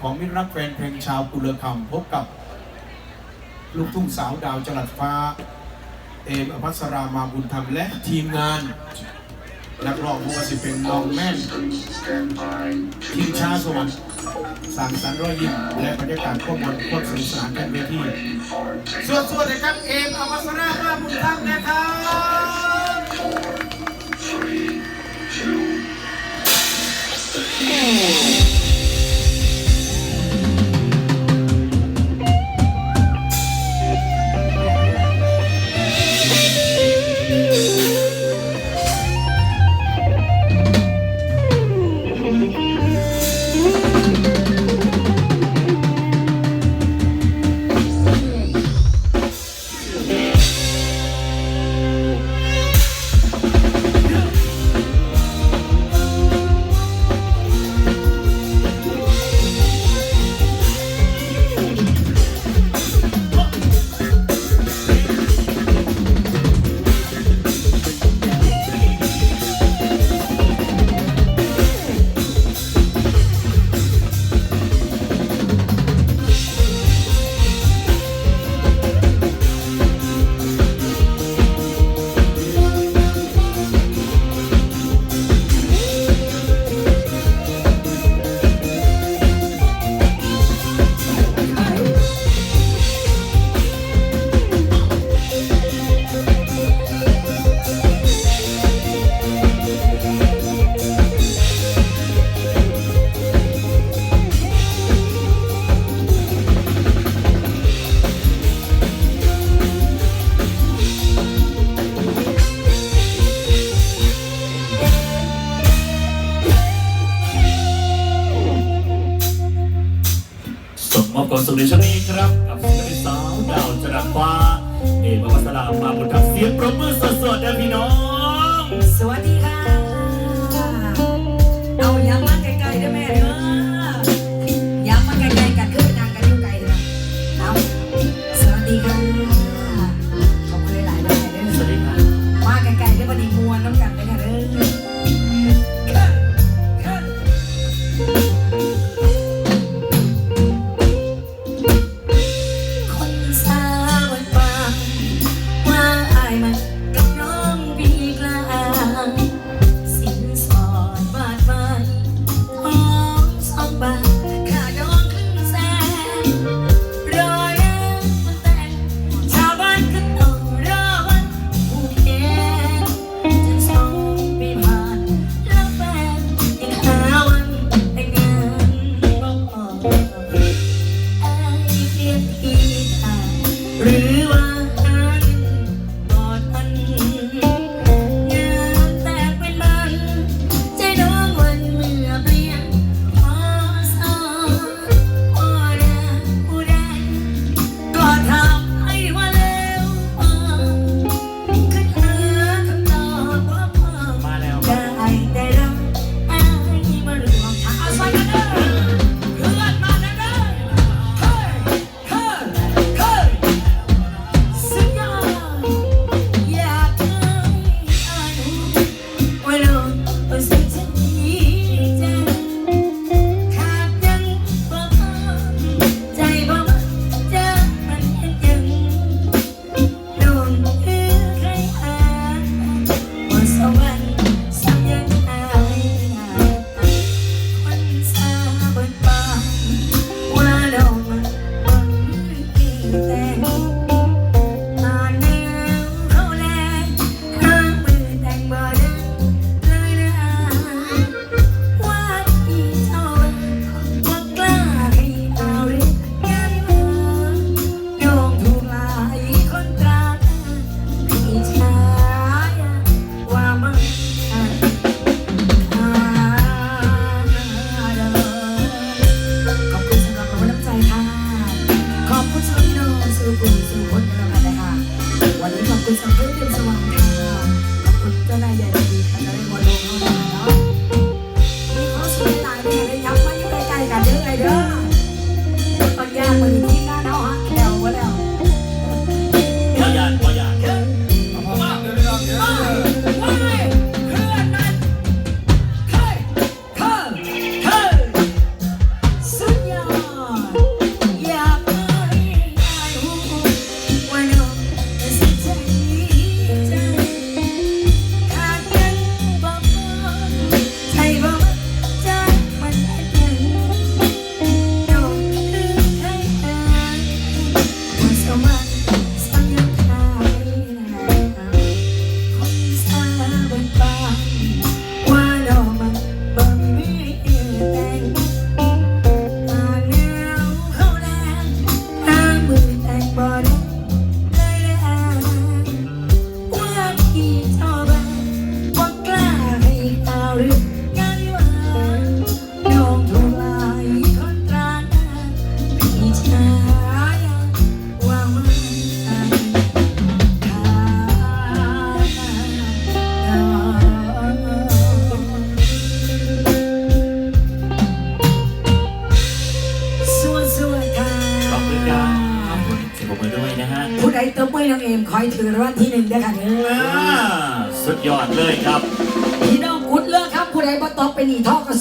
ของมิตรรักแฟนเพลงชาวกุลคำพบกับ ลูกทุ่งสาวดาวจรัสฟ้า เอมอภัสรามาบุญธรรมและทีมงาน นักร้องผู้ว่าสิเป็นน้องแม่นทีมชาสวรรค์สร้างสรรค์รอยยิ้มและบรรยากาศข้อมูลโคตรสนุกสนานกันเวทีส่วนๆนะครับ เอมอภัสรามาบุญธรรมนะครับ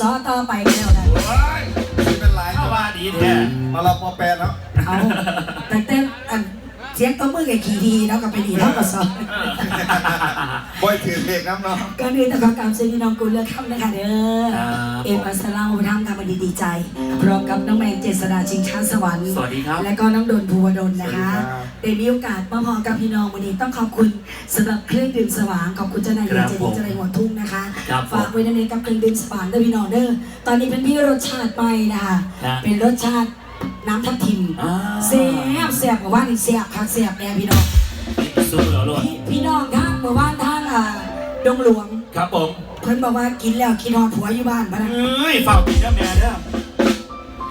สอต่อไปแล้วนะไม่เป็นไรเข้ามาดีแท้มาเราพอแปลแล้วเอาแต่เต้นอัน เสียงตบมือกับขี่ดีแล้วก็ไปหนีท่อกสอบ่อยถือเลขน้ำเนาะก็นี่ต้องขอกราบสวัสดีน้องกุลเลิกครับนะคะเด้อครับเอมอัสลามทำทำมาดีดีใจพร้อมกับน้องแมงเจษดาชิงช้าสวรรค์สวัสดีครับและก็น้องดนภูวดลนะคะได้มีโอกาสมาพอกับพี่น้องวันนี้ต้องขอบคุณสำหรับเครื่องดื่มสว่างขอบคุณเจ้านายเรียนเจดีเจริญหัวทุ่งนะคะครับผมฝากไว้ในนี้กับเครื่องดื่มสว่างด้วยพี่น้องเด้อตอนนี้เป็นพี่รสชาติใหม่นะคะฮะเป็นรสชาติ น้ำทับทิมอ่า แซ่บแซ่บกว่าว่านอีกแซ่บคักแซ่บแน่พี่น้อง สู้เหรอลูกพี่พี่น้องท่านเมื่อวานท่านอ่าดงหลวง ครับผมเพิ่นบอกว่ากินแล้วกินนอนผัวอยู่บ้านพะนะเอ้ยฝากกินเด้อแม่เด้อ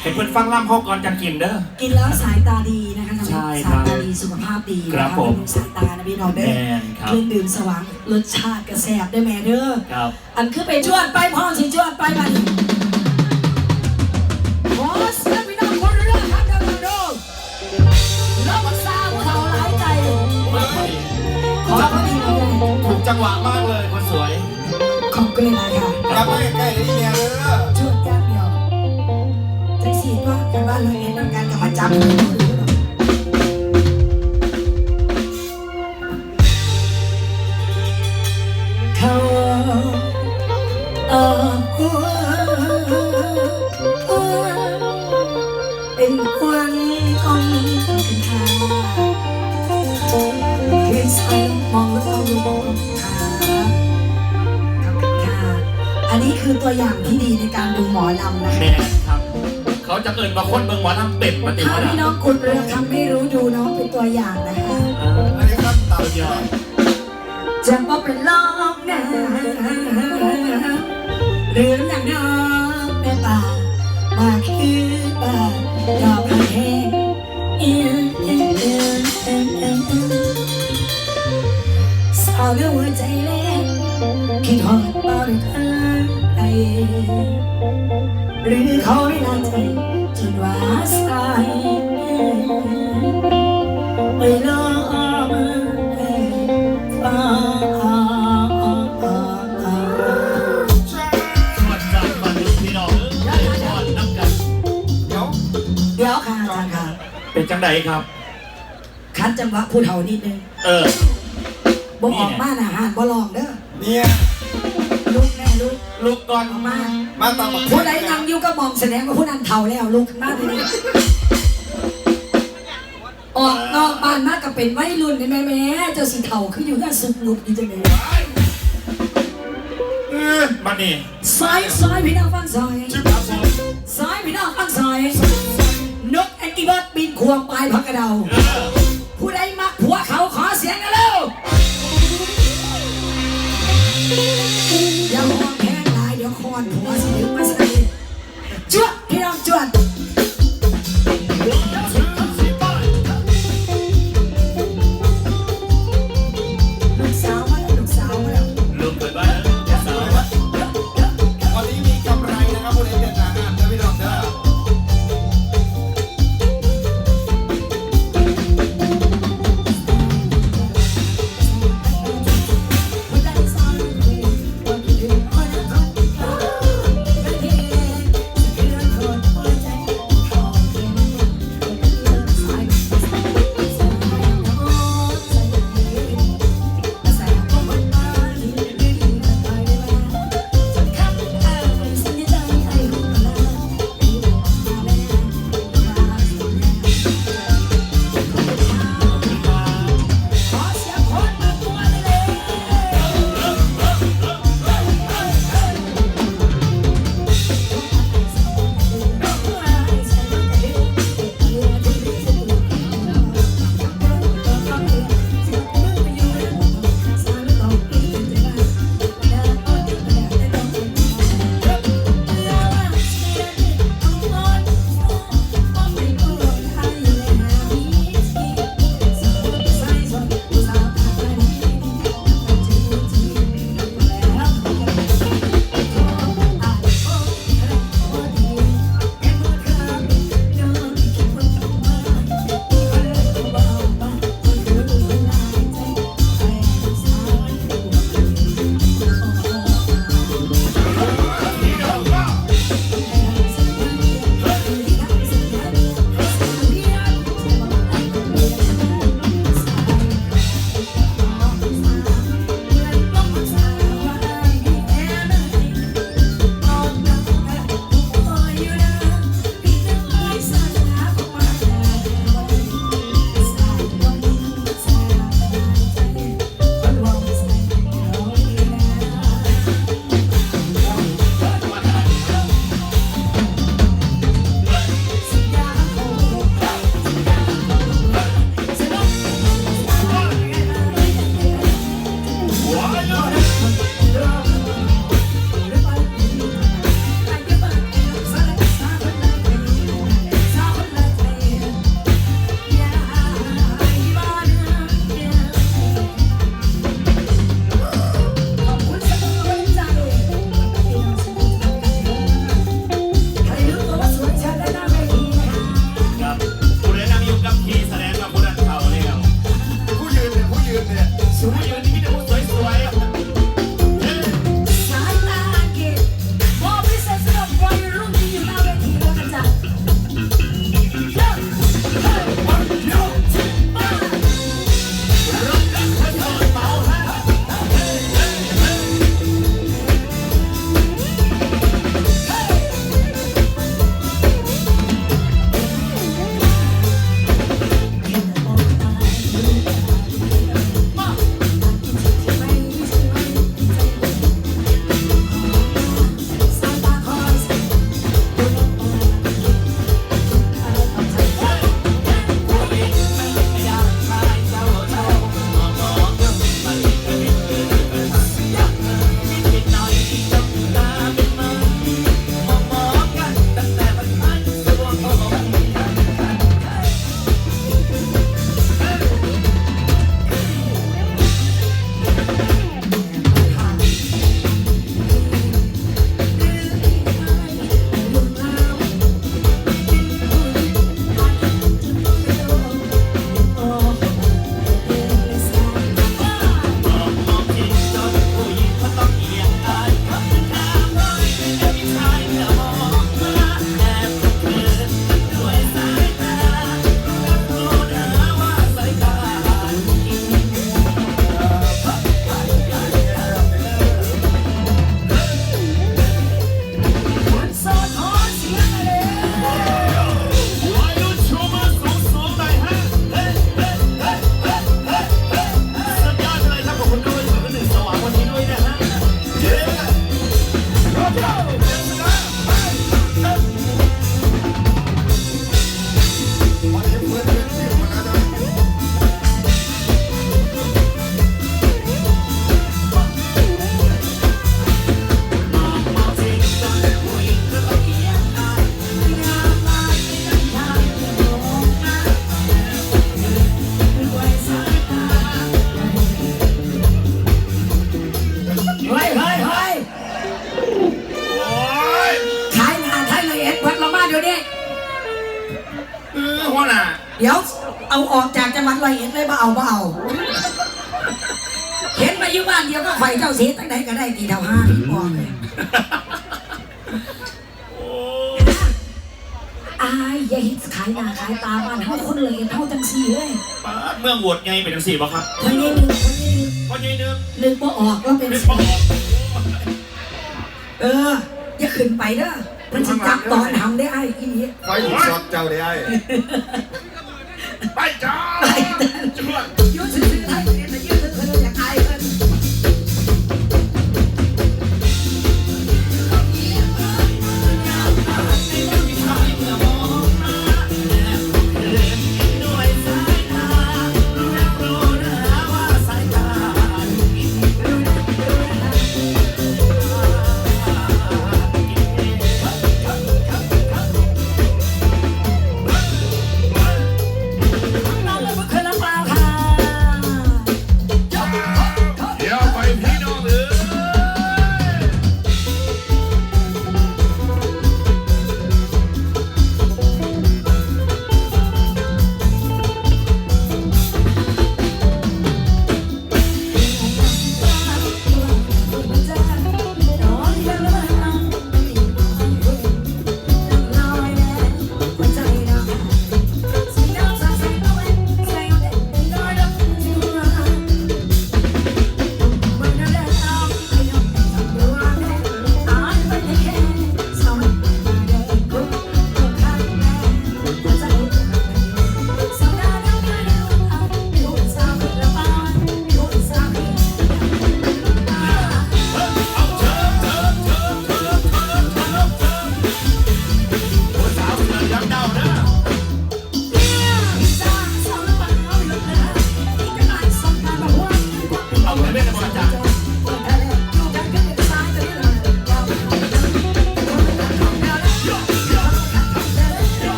ให้เพื่อนฟังล่ำเขาก่อนจะกินเด้อ กินแล้วสายตาดีนะคะทำใช่ให้ครัสายบตาดีสุขภาพดีครับนะะผม บำรุงสายตานะพี่น้องเด้อแม่นครับเครื่องดื่มสว่างรสชาติกระแสบได้แม่เด้อครับ อันคือไปจวดไปพ่อสิจวดไปมัน งหวะมากเลยคนสวยขอบคุณเลยค่ะกลับมาใกล้ๆเลยอีเมียเด้อจวดยากเดียวแท็กซี่ว่ากันว่าเราเห็นทำการกับมาจับเลยเขาเอ่อหัวหัวเป็นควันของคุณค่าคือสาย คือตัวอย่างที่ดีในการดูหมอลำนะคะแม่ครับ เขาจะเอินมาคนเมืองหมอลำเป็ดมาติถ้ามาพี่น้องคุณเรือคำไม่รู้ดูน้องเป็นตัวอย่างนะคะ อันนี้ครับตัดสุดยอดจะบอกเป็นลองนะหรือหนังน้องแม่ป่ามาคือป่าดอกไม้แห้งเอียงเอียงเอียงเอียงเอียงเอียงสาวเรื่องหัวใจเล็ หรือเขาไม่ลาใจจนว่าสายไปลองฟ้าสวัสดีครับมาดูพี่น้อเออดน้ำกันเดี๋ยวเดี๋ยวค่ะอาจารย์ค่ะ เป็นจังใดครับ คัดจังหวะผู้เฒ่านิดนึง เออบ่ออกบ้านาหารบ่ลองเด้อเนี่ย ลูกลูกก่อนออกมา มาตามมาผู้ใดนั่งอยู่ก็มองแสดงว่าผู้นั้นเฒ่าแล้วลูกขึ้นมาเลยออกนอกบ้านมากก็เป็นวัยรุ่นนี่แม่แม่เจ้าสิเฒ่าคืออยู่กันสุกลุกอยู่จังได๋เออมานี่ซอยซอยพี่น้องฟังซอยชื่อครับผมซอยพี่น้องฟังซอยนกแอนติเบิร์ดบินควงปลายพักกระเดาเออผู้ใดมักผัวเขาขอเสียงกันเร็ว น่ะเดี๋ยวเอาออกจากจังหวัดร้อยเอ็ดเลยบ่เอาบ่เอาเห็นมาอยู่บ้านเดียวก็ไฟเจ้าเสียตั้งไหนก็ได้ตีเท่าห้าที่บอกเลยโอ้อายอย่าเห็นขายหน้าขายตาบ้านเฮาคนเลยเท่าจังสี่เลยป้าดเมืองโหวตไงเป็นจังสี่บ่ครับคนนี้นึงคนนี้นึงพ่อใหญ่เนึงนึกว่าออกว่าเป็นนึกสีบ่ออกเออ อย่าขึ้นไปเด้อ มันจะจับตอนทำได้ไอ้อีนี้ไฟถูกช็อตเจ้าได้ไอ้ ไปจ้าจวด